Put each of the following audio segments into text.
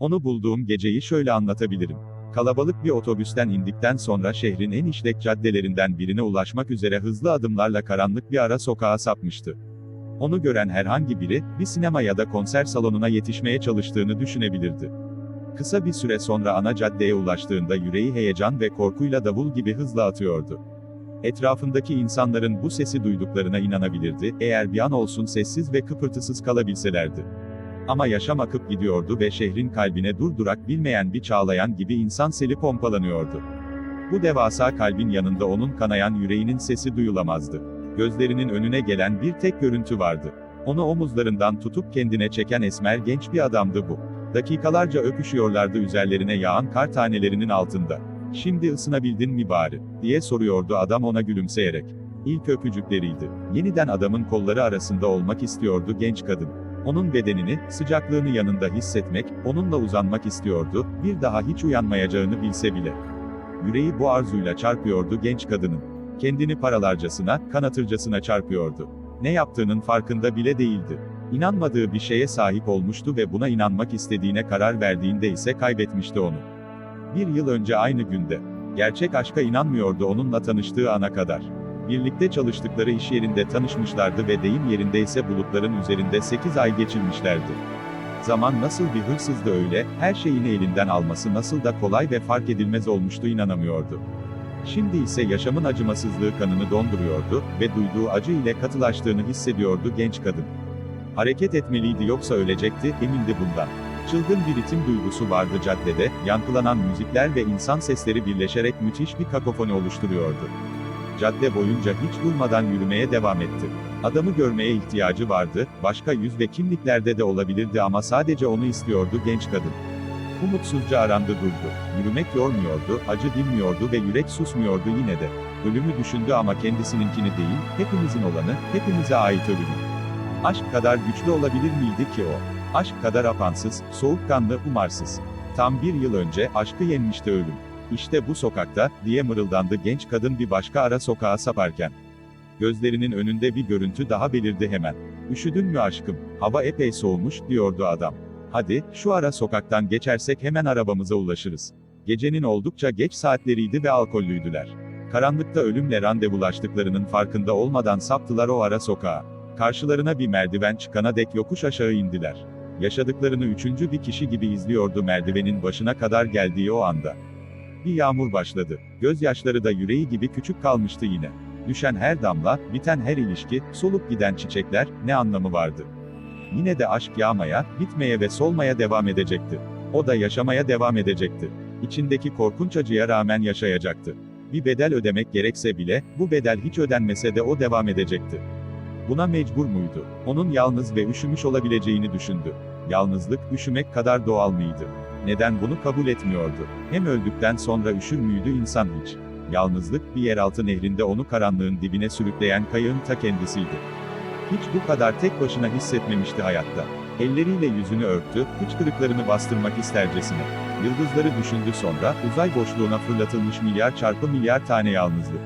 Onu bulduğum geceyi şöyle anlatabilirim. Kalabalık bir otobüsten indikten sonra şehrin en işlek caddelerinden birine ulaşmak üzere hızlı adımlarla karanlık bir ara sokağa sapmıştı. Onu gören herhangi biri, bir sinema ya da konser salonuna yetişmeye çalıştığını düşünebilirdi. Kısa bir süre sonra ana caddeye ulaştığında yüreği heyecan ve korkuyla davul gibi hızla atıyordu. Etrafındaki insanların bu sesi duyduklarına inanabilirdi, eğer bir an olsun sessiz ve kıpırtısız kalabilselerdi. Ama yaşam akıp gidiyordu ve şehrin kalbine durdurak bilmeyen bir çağlayan gibi insan seli pompalanıyordu. Bu devasa kalbin yanında onun kanayan yüreğinin sesi duyulamazdı. Gözlerinin önüne gelen bir tek görüntü vardı. Onu omuzlarından tutup kendine çeken esmer genç bir adamdı bu. Dakikalarca öpüşüyorlardı üzerlerine yağan kar tanelerinin altında. Şimdi ısınabildin mi bari? diye soruyordu adam ona gülümseyerek. İlk öpücükleriydi. Yeniden adamın kolları arasında olmak istiyordu genç kadın. Onun bedenini, sıcaklığını yanında hissetmek, onunla uzanmak istiyordu, bir daha hiç uyanmayacağını bilse bile. Yüreği bu arzuyla çarpıyordu genç kadının. Kendini paralarcasına, kanatırcasına çarpıyordu. Ne yaptığının farkında bile değildi. İnanmadığı bir şeye sahip olmuştu ve buna inanmak istediğine karar verdiğinde ise kaybetmişti onu. Bir yıl önce aynı günde. Gerçek aşka inanmıyordu onunla tanıştığı ana kadar. Birlikte çalıştıkları iş yerinde tanışmışlardı ve deyim yerindeyse bulutların üzerinde 8 ay geçirmişlerdi. Zaman nasıl bir hırsızdı öyle, her şeyini elinden alması nasıl da kolay ve fark edilmez olmuştu inanamıyordu. Şimdi ise yaşamın acımasızlığı kanını donduruyordu ve duyduğu acı ile katılaştığını hissediyordu genç kadın. Hareket etmeliydi yoksa ölecekti, emindi bundan. Çılgın bir ritim duygusu vardı caddede, yankılanan müzikler ve insan sesleri birleşerek müthiş bir kakofoni oluşturuyordu. Cadde boyunca hiç durmadan yürümeye devam etti. Adamı görmeye ihtiyacı vardı, başka yüz ve kimliklerde de olabilirdi ama sadece onu istiyordu genç kadın. Umutsuzca arandı durdu. Yürümek yormuyordu, acı dinmiyordu ve yürek susmuyordu yine de. Ölümü düşündü ama kendisininkini değil, hepimizin olanı, hepimize ait ölümü. Aşk kadar güçlü olabilir miydi ki o? Aşk kadar apansız, soğukkanlı, umarsız. Tam bir yıl önce, aşkı yenmişti ölüm. İşte bu sokakta, diye mırıldandı genç kadın bir başka ara sokağa saparken. Gözlerinin önünde bir görüntü daha belirdi hemen. Üşüdün mü aşkım? Hava epey soğumuş, diyordu adam. Hadi, şu ara sokaktan geçersek hemen arabamıza ulaşırız. Gecenin oldukça geç saatleriydi ve alkollüydüler. Karanlıkta ölümle randevulaştıklarının farkında olmadan saptılar o ara sokağa. Karşılarına bir merdiven çıkana dek yokuş aşağı indiler. Yaşadıklarını üçüncü bir kişi gibi izliyordu merdivenin başına kadar geldiği o anda. Bir yağmur başladı. Gözyaşları da yüreği gibi küçük kalmıştı yine. Düşen her damla, biten her ilişki, solup giden çiçekler, ne anlamı vardı? Yine de aşk yağmaya, bitmeye ve solmaya devam edecekti. O da yaşamaya devam edecekti. İçindeki korkunç acıya rağmen yaşayacaktı. Bir bedel ödemek gerekse bile, bu bedel hiç ödenmese de o devam edecekti. Buna mecbur muydu? Onun yalnız ve üşümüş olabileceğini düşündü. Yalnızlık, üşümek kadar doğal mıydı? Neden bunu kabul etmiyordu? Hem öldükten sonra üşür müydü insan hiç? Yalnızlık, bir yeraltı nehrinde onu karanlığın dibine sürükleyen kayığın ta kendisiydi. Hiç bu kadar tek başına hissetmemişti hayatta. Elleriyle yüzünü örttü, hıçkırıklarını bastırmak istercesine. Yıldızları düşündü sonra, uzay boşluğuna fırlatılmış milyar çarpı milyar tane yalnızlık.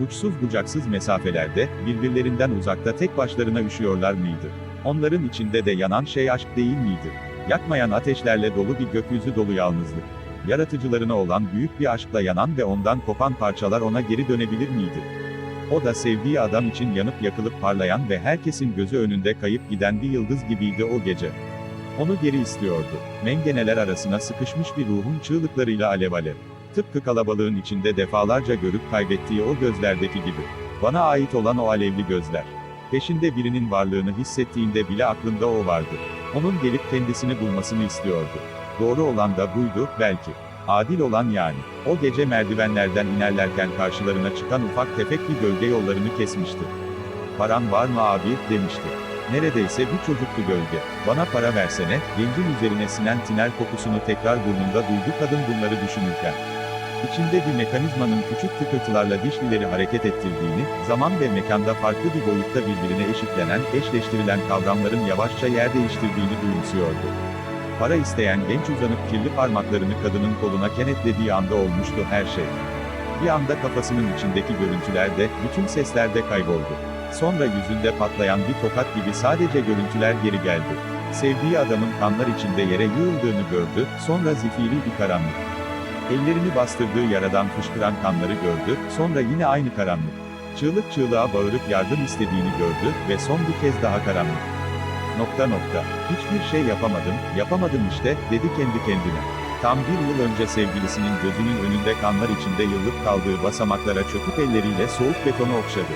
Uçsuz bucaksız mesafelerde, birbirlerinden uzakta tek başlarına üşüyorlar mıydı? Onların içinde de yanan şey aşk değil miydi? Yakmayan ateşlerle dolu bir gökyüzü dolu yalnızlık. Yaratıcılarına olan büyük bir aşkla yanan ve ondan kopan parçalar ona geri dönebilir miydi? O da sevdiği adam için yanıp yakılıp parlayan ve herkesin gözü önünde kayıp giden bir yıldız gibiydi o gece. Onu geri istiyordu. Mengeneler arasına sıkışmış bir ruhun çığlıklarıyla alev alev. Tıpkı kalabalığın içinde defalarca görüp kaybettiği o gözlerdeki gibi. Bana ait olan o alevli gözler. Peşinde birinin varlığını hissettiğinde bile aklında o vardı. Onun gelip kendisini bulmasını istiyordu. Doğru olan da buydu, belki. Adil olan yani. O gece merdivenlerden inerlerken karşılarına çıkan ufak tefek bir gölge yollarını kesmişti. Paran var mı abi, demişti. Neredeyse bir çocuktu gölge. Bana para versene, gencin üzerine sinen tiner kokusunu tekrar burnunda duydu kadın bunları düşünürken. İçinde bir mekanizmanın küçük tıkırtılarla dişlileri hareket ettirdiğini, zaman ve mekanda farklı bir boyutta birbirine eşitlenen, eşleştirilen kavramların yavaşça yer değiştirdiğini duyumsuyordu. Para isteyen genç uzanıp kirli parmaklarını kadının koluna kenetlediği anda olmuştu her şey. Bir anda kafasının içindeki görüntüler de, bütün sesler de kayboldu. Sonra yüzünde patlayan bir tokat gibi sadece görüntüler geri geldi. Sevdiği adamın kanlar içinde yere yığıldığını gördü, sonra zifiri bir karanlık. Ellerini bastırdığı yaradan fışkıran kanları gördü, sonra yine aynı karanlık. Çığlık çığlığa bağırıp yardım istediğini gördü ve son bir kez daha karanlık. Nokta nokta. Hiçbir şey yapamadım, yapamadım işte, dedi kendi kendine. Tam bir yıl önce sevgilisinin gözünün önünde kanlar içinde yıllık kaldığı basamaklara çöküp elleriyle soğuk betonu okşadı.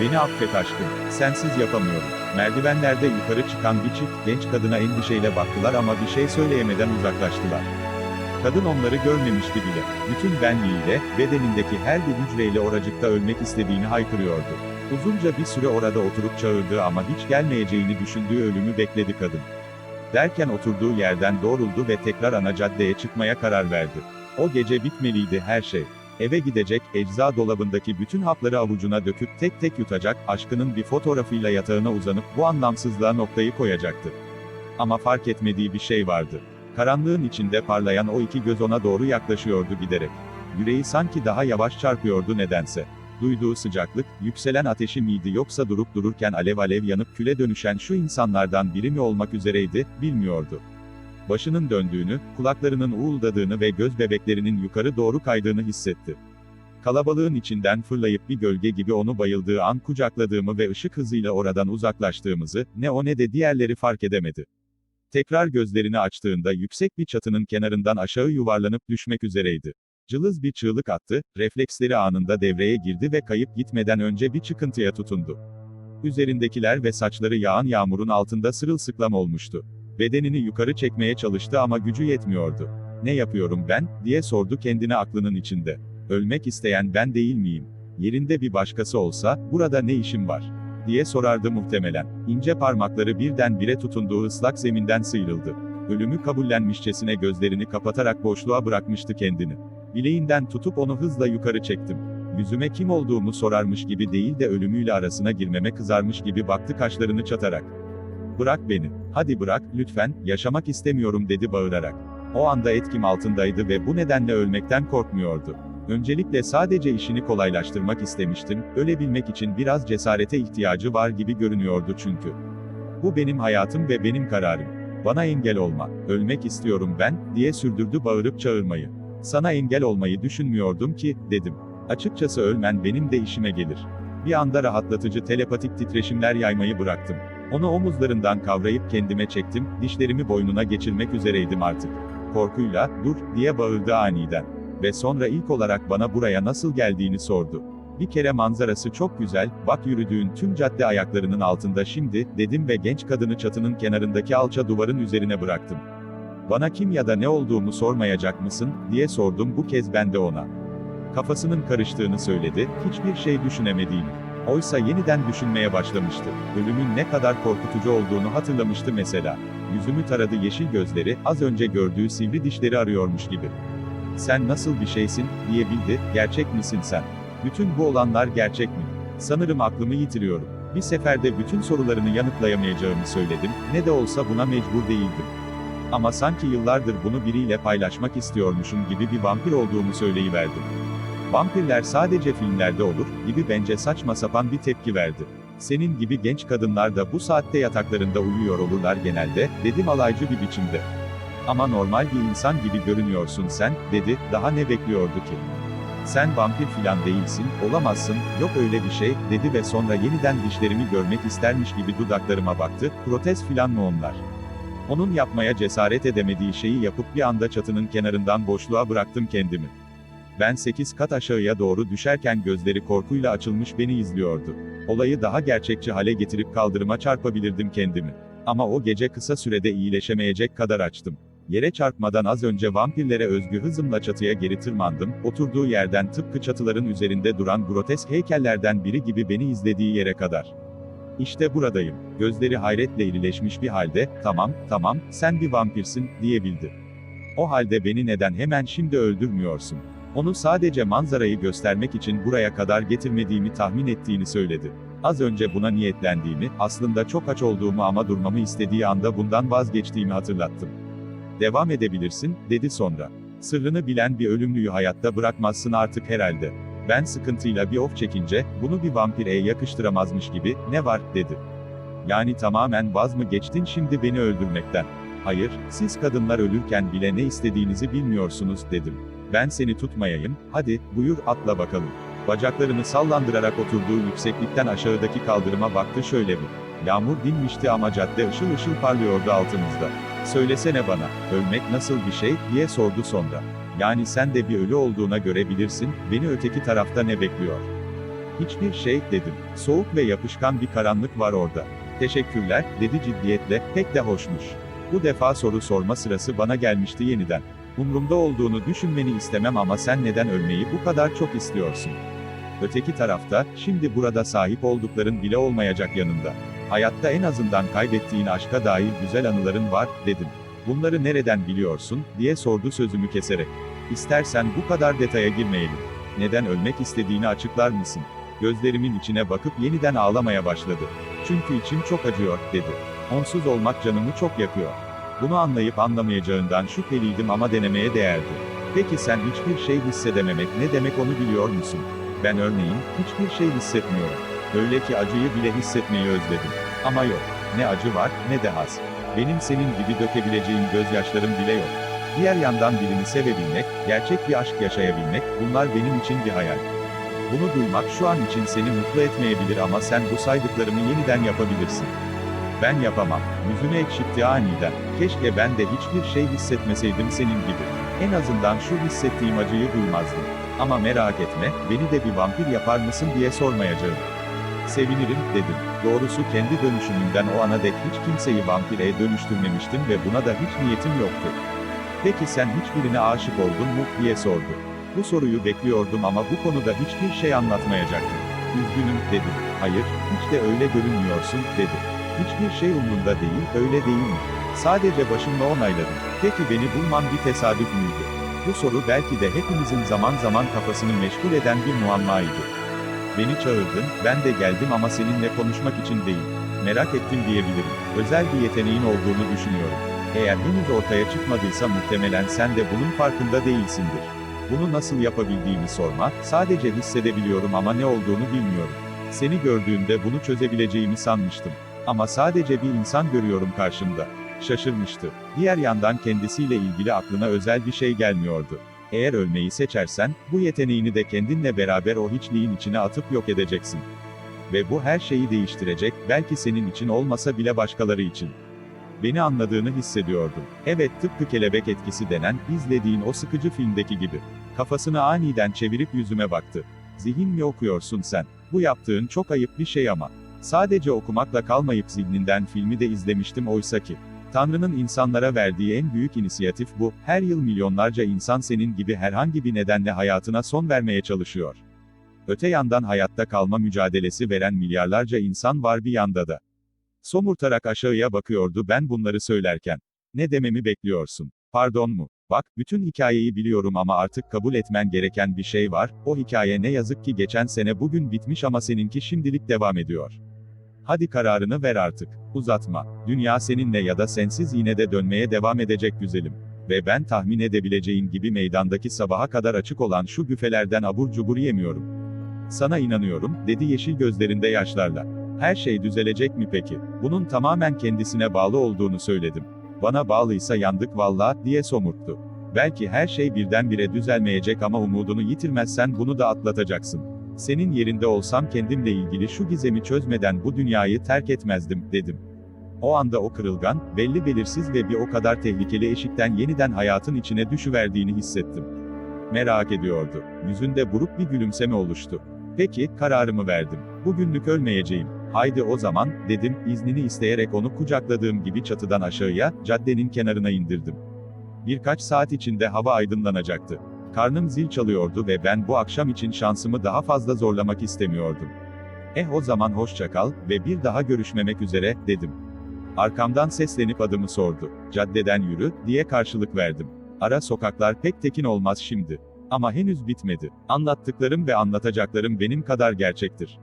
Beni affet aşkım, sensiz yapamıyorum. Merdivenlerde yukarı çıkan bir çift genç kadına endişeyle baktılar ama bir şey söyleyemeden uzaklaştılar. Kadın onları görmemişti bile. Bütün benliğiyle, bedenindeki her bir hücreyle oracıkta ölmek istediğini haykırıyordu. Uzunca bir süre orada oturup çağırdığı ama hiç gelmeyeceğini düşündüğü ölümü bekledi kadın. Derken oturduğu yerden doğruldu ve tekrar ana caddeye çıkmaya karar verdi. O gece bitmeliydi her şey. Eve gidecek, ecza dolabındaki bütün hapları avucuna döküp tek tek yutacak, aşkının bir fotoğrafıyla yatağına uzanıp bu anlamsızlığa noktayı koyacaktı. Ama fark etmediği bir şey vardı. Karanlığın içinde parlayan o iki göz ona doğru yaklaşıyordu giderek. Yüreği sanki daha yavaş çarpıyordu nedense. Duyduğu sıcaklık, yükselen ateşi miydi yoksa durup dururken alev alev yanıp küle dönüşen şu insanlardan biri mi olmak üzereydi, bilmiyordu. Başının döndüğünü, kulaklarının uğuldadığını ve göz bebeklerinin yukarı doğru kaydığını hissetti. Kalabalığın içinden fırlayıp bir gölge gibi onu bayıldığı an kucakladığımı ve ışık hızıyla oradan uzaklaştığımızı, ne o ne de diğerleri fark edemedi. Tekrar gözlerini açtığında yüksek bir çatının kenarından aşağı yuvarlanıp düşmek üzereydi. Cılız bir çığlık attı, refleksleri anında devreye girdi ve kayıp gitmeden önce bir çıkıntıya tutundu. Üzerindekiler ve saçları yağan yağmurun altında sırılsıklam olmuştu. Bedenini yukarı çekmeye çalıştı ama gücü yetmiyordu. Ne yapıyorum ben, diye sordu kendine aklının içinde. Ölmek isteyen ben değil miyim? Yerinde bir başkası olsa, burada ne işim var? Diye sorardı muhtemelen. İnce parmakları birden bire tutunduğu ıslak zeminden sıyrıldı. Ölümü kabullenmişçesine gözlerini kapatarak boşluğa bırakmıştı kendini. Bileğinden tutup onu hızla yukarı çektim. Yüzüme kim olduğumu sorarmış gibi değil de ölümüyle arasına girmeme kızarmış gibi baktı kaşlarını çatarak. Bırak beni. Hadi bırak, lütfen, yaşamak istemiyorum dedi bağırarak. O anda etkim altındaydı ve bu nedenle ölmekten korkmuyordu. Öncelikle sadece işini kolaylaştırmak istemiştim, ölebilmek için biraz cesarete ihtiyacı var gibi görünüyordu çünkü. Bu benim hayatım ve benim kararım. Bana engel olma. Ölmek istiyorum ben, diye sürdürdü bağırıp çağırmayı. Sana engel olmayı düşünmüyordum ki, dedim. Açıkçası ölmen benim de işime gelir. Bir anda rahatlatıcı telepatik titreşimler yaymayı bıraktım. Onu omuzlarından kavrayıp kendime çektim, dişlerimi boynuna geçirmek üzereydim artık. Korkuyla, dur, diye bağırdı aniden. Ve sonra ilk olarak bana buraya nasıl geldiğini sordu. Bir kere manzarası çok güzel, bak yürüdüğün tüm cadde ayaklarının altında şimdi, dedim ve genç kadını çatının kenarındaki alça duvarın üzerine bıraktım. Bana kim ya da ne olduğumu sormayacak mısın, diye sordum bu kez ben de ona. Kafasının karıştığını söyledi, hiçbir şey düşünemediğini. Oysa yeniden düşünmeye başlamıştı. Ölümün ne kadar korkutucu olduğunu hatırlamıştı mesela. Yüzümü taradı yeşil gözleri, az önce gördüğü sivri dişleri arıyormuş gibi. Sen nasıl bir şeysin, diyebildi, gerçek misin sen? Bütün bu olanlar gerçek mi? Sanırım aklımı yitiriyorum. Bir seferde bütün sorularını yanıtlayamayacağımı söyledim, ne de olsa buna mecbur değildim. Ama sanki yıllardır bunu biriyle paylaşmak istiyormuşum gibi bir vampir olduğumu söyleyiverdim. Vampirler sadece filmlerde olur, gibi bence saçma sapan bir tepki verdi. Senin gibi genç kadınlar da bu saatte yataklarında uyuyor olurlar genelde, dedim alaycı bir biçimde. Ama normal bir insan gibi görünüyorsun sen, dedi, daha ne bekliyordu ki? Sen vampir filan değilsin, olamazsın, yok öyle bir şey, dedi ve sonra yeniden dişlerimi görmek istermiş gibi dudaklarıma baktı, protez filan mı onlar? Onun yapmaya cesaret edemediği şeyi yapıp bir anda çatının kenarından boşluğa bıraktım kendimi. Ben sekiz kat aşağıya doğru düşerken gözleri korkuyla açılmış beni izliyordu. Olayı daha gerçekçi hale getirip kaldırıma çarpabilirdim kendimi. Ama o gece kısa sürede iyileşemeyecek kadar açtım. Yere çarpmadan az önce vampirlere özgü hızımla çatıya geri tırmandım, oturduğu yerden tıpkı çatıların üzerinde duran grotesk heykellerden biri gibi beni izlediği yere kadar. İşte buradayım. Gözleri hayretle irileşmiş bir halde, tamam, tamam, sen bir vampirsin, diyebildi. O halde beni neden hemen şimdi öldürmüyorsun? Onu sadece manzarayı göstermek için buraya kadar getirmediğimi tahmin ettiğini söyledi. Az önce buna niyetlendiğimi, aslında çok aç olduğumu ama durmamı istediği anda bundan vazgeçtiğimi hatırlattım. Devam edebilirsin, dedi sonra. Sırrını bilen bir ölümlüyü hayatta bırakmazsın artık herhalde. Ben sıkıntıyla bir of çekince, bunu bir vampire yakıştıramazmış gibi, ne var, dedi. Yani tamamen vaz mı geçtin şimdi beni öldürmekten? Hayır, siz kadınlar ölürken bile ne istediğinizi bilmiyorsunuz dedim. Ben seni tutmayayım, hadi, buyur atla bakalım. Bacaklarını sallandırarak oturduğu yükseklikten aşağıdaki kaldırıma baktı şöyle bir. Yağmur dinmişti ama cadde ışıl ışıl parlıyordu altımızda. Söylesene bana, ölmek nasıl bir şey, diye sordu sonra. Yani sen de bir ölü olduğuna göre bilirsin, beni öteki tarafta ne bekliyor? Hiçbir şey, dedim. Soğuk ve yapışkan bir karanlık var orada. Teşekkürler, dedi ciddiyetle, pek de hoşmuş. Bu defa soru sorma sırası bana gelmişti yeniden. Umrumda olduğunu düşünmeni istemem ama sen neden ölmeyi bu kadar çok istiyorsun? Öteki tarafta, şimdi burada sahip oldukların bile olmayacak yanında. Hayatta en azından kaybettiğin aşka dair güzel anıların var, dedim. Bunları nereden biliyorsun, diye sordu sözümü keserek. İstersen bu kadar detaya girmeyelim. Neden ölmek istediğini açıklar mısın? Gözlerimin içine bakıp yeniden ağlamaya başladı. Çünkü içim çok acıyor, dedi. Onsuz olmak canımı çok yakıyor. Bunu anlayıp anlamayacağından şüpheliydim ama denemeye değerdi. Peki sen hiçbir şey hissedememek ne demek onu biliyor musun? Ben örneğin, hiçbir şey hissetmiyorum. Öyle ki acıyı bile hissetmeyi özledim. Ama yok. Ne acı var, ne de haz. Benim senin gibi dökebileceğim gözyaşlarım bile yok. Diğer yandan birini sevebilmek, gerçek bir aşk yaşayabilmek, bunlar benim için bir hayal. Bunu duymak şu an için seni mutlu etmeyebilir ama sen bu saydıklarımı yeniden yapabilirsin. Ben yapamam. Yüzünü ekşitti aniden. Keşke ben de hiçbir şey hissetmeseydim senin gibi. En azından şu hissettiğim acıyı duymazdım. Ama merak etme, beni de bir vampir yapar mısın diye sormayacağım. Sevinirim, dedim. Doğrusu kendi dönüşümümden o ana dek hiç kimseyi vampire dönüştürmemiştim ve buna da hiç niyetim yoktu. Peki sen hiçbirine aşık oldun mu, diye sordu. Bu soruyu bekliyordum ama bu konuda hiçbir şey anlatmayacaktım. Üzgünüm, dedim. Hayır, hiç de öyle görünmüyorsun, dedi. Hiçbir şey umrunda değil, öyle değil mi? Sadece başımla onayladım. Peki beni bulman bir tesadüf müydü? Bu soru belki de hepimizin zaman zaman kafasını meşgul eden bir muammaydı. Beni çağırdın, ben de geldim ama seninle konuşmak için değil. Merak ettim diyebilirim. Özel bir yeteneğin olduğunu düşünüyorum. Eğer henüz ortaya çıkmadıysa muhtemelen sen de bunun farkında değilsindir. Bunu nasıl yapabildiğimi sorma, sadece hissedebiliyorum ama ne olduğunu bilmiyorum. Seni gördüğümde bunu çözebileceğimi sanmıştım. Ama sadece bir insan görüyorum karşımda. Şaşırmıştı. Diğer yandan kendisiyle ilgili aklına özel bir şey gelmiyordu. Eğer ölmeyi seçersen, bu yeteneğini de kendinle beraber o hiçliğin içine atıp yok edeceksin. Ve bu her şeyi değiştirecek, belki senin için olmasa bile başkaları için. Beni anladığını hissediyordum. Evet tıpkı kelebek etkisi denen, izlediğin o sıkıcı filmdeki gibi. Kafasını aniden çevirip yüzüme baktı. Zihin mi okuyorsun sen? Bu yaptığın çok ayıp bir şey ama. Sadece okumakla kalmayıp zihninden filmi de izlemiştim oysa ki. Tanrı'nın insanlara verdiği en büyük inisiyatif bu, her yıl milyonlarca insan senin gibi herhangi bir nedenle hayatına son vermeye çalışıyor. Öte yandan hayatta kalma mücadelesi veren milyarlarca insan var bir yanda da. Somurtarak aşağıya bakıyordu ben bunları söylerken. Ne dememi bekliyorsun? Pardon mu? Bak, bütün hikayeyi biliyorum ama artık kabul etmen gereken bir şey var, o hikaye ne yazık ki geçen sene bugün bitmiş ama seninki şimdilik devam ediyor. Hadi kararını ver artık. Uzatma. Dünya seninle ya da sensiz yine de dönmeye devam edecek güzelim. Ve ben tahmin edebileceğin gibi meydandaki sabaha kadar açık olan şu büfelerden abur cubur yemiyorum. Sana inanıyorum, dedi yeşil gözlerinde yaşlarla. Her şey düzelecek mi peki? Bunun tamamen kendisine bağlı olduğunu söyledim. Bana bağlıysa yandık valla, diye somurttu. Belki her şey birdenbire düzelmeyecek ama umudunu yitirmezsen bunu da atlatacaksın. Senin yerinde olsam kendimle ilgili şu gizemi çözmeden bu dünyayı terk etmezdim, dedim. O anda o kırılgan, belli belirsiz ve bir o kadar tehlikeli eşikten yeniden hayatın içine düşüverdiğini hissettim. Merak ediyordu. Yüzünde buruk bir gülümseme oluştu. Peki, kararımı verdim. Bugünlük ölmeyeceğim. Haydi o zaman, dedim, iznini isteyerek onu kucakladığım gibi çatıdan aşağıya, caddenin kenarına indirdim. Birkaç saat içinde hava aydınlanacaktı. Karnım zil çalıyordu ve ben bu akşam için şansımı daha fazla zorlamak istemiyordum. Eh o zaman hoşça kal ve bir daha görüşmemek üzere, dedim. Arkamdan seslenip adımı sordu. Caddeden yürü, diye karşılık verdim. Ara sokaklar pek tekin olmaz şimdi. Ama henüz bitmedi. Anlattıklarım ve anlatacaklarım benim kadar gerçektir.